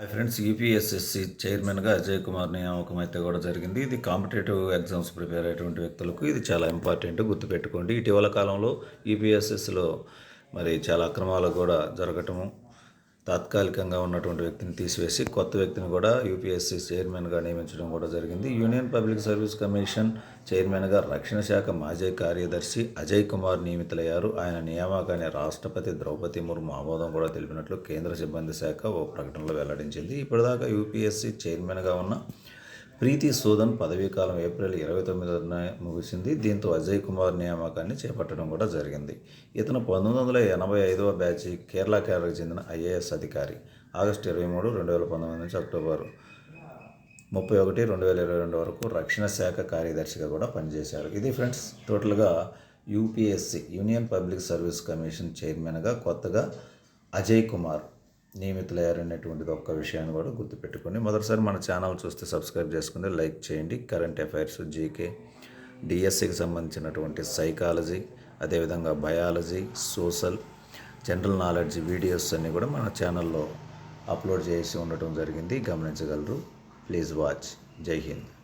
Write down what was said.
Hi friends యూపీఎస్ఎస్సి చైర్మన్గా అజయ్ కుమార్ నియామకం అయితే కూడా జరిగింది. ఇది కాంపిటేటివ్ ఎగ్జామ్స్ ప్రిపేర్ అయ్యేటువంటి వ్యక్తులకు ఇది చాలా ఇంపార్టెంట్ గుర్తుపెట్టుకోండి. ఇటీవల కాలంలో యూపీఎస్ఎస్సిలో మరి చాలా అక్రమాలు కూడా జరగటము తాత్కాలికంగా ఉన్నటువంటి వ్యక్తిని తీసివేసి కొత్త వ్యక్తిని కూడా యూపీఎస్సీ చైర్మన్గా నియమించడం కూడా జరిగింది. యూనియన్ పబ్లిక్ సర్వీస్ కమిషన్ చైర్మన్గా రక్షణ శాఖ మాజీ కార్యదర్శి అజయ్ కుమార్ నియమితులయ్యారు. ఆయన నియామకాన్ని రాష్ట్రపతి ద్రౌపది ముర్ము ఆమోదం కూడా తెలిపినట్లు కేంద్ర సిబ్బంది శాఖ ఓ ప్రకటనలో వెల్లడించింది. ఇప్పటిదాకా యూపీఎస్సీ చైర్మన్గా ఉన్న ప్రీతి సూదన్ పదవీకాలం ఏప్రిల్ ఇరవై తొమ్మిదిన ముగిసింది. దీంతో అజయ్ కుమార్ నియామకాన్ని చేపట్టడం కూడా జరిగింది. ఇతను పంతొమ్మిది వందల ఎనభై ఐదవ బ్యాచ్ కేరళ కేరళకు చెందిన ఐఏఎస్ అధికారి. ఆగస్టు ఇరవై మూడు రెండు వేల పంతొమ్మిది నుంచి అక్టోబర్ ముప్పై ఒకటి రెండు వేల ఇరవై రెండు వరకు రక్షణ శాఖ కార్యదర్శిగా కూడా పనిచేశారు. ఇది ఫ్రెండ్స్ టోటల్గా UPSC union public service commission చైర్మన్గా కొత్తగా అజయ్ కుమార్ నియమితులయ్యారనేటువంటిది ఒక్క విషయాన్ని కూడా గుర్తుపెట్టుకోండి మొదటిసారి మన ఛానల్ చూస్తే సబ్స్క్రైబ్ చేసుకుని లైక్ చేయండి. కరెంట్ అఫైర్స్ జీకే డిఎస్సికి సంబంధించినటువంటి సైకాలజీ అదేవిధంగా biology social general knowledge videos అన్నీ కూడా మన ఛానల్లో అప్లోడ్ చేసి ఉండటం జరిగింది. గమనించగలరు. Please watch. జై హింద్.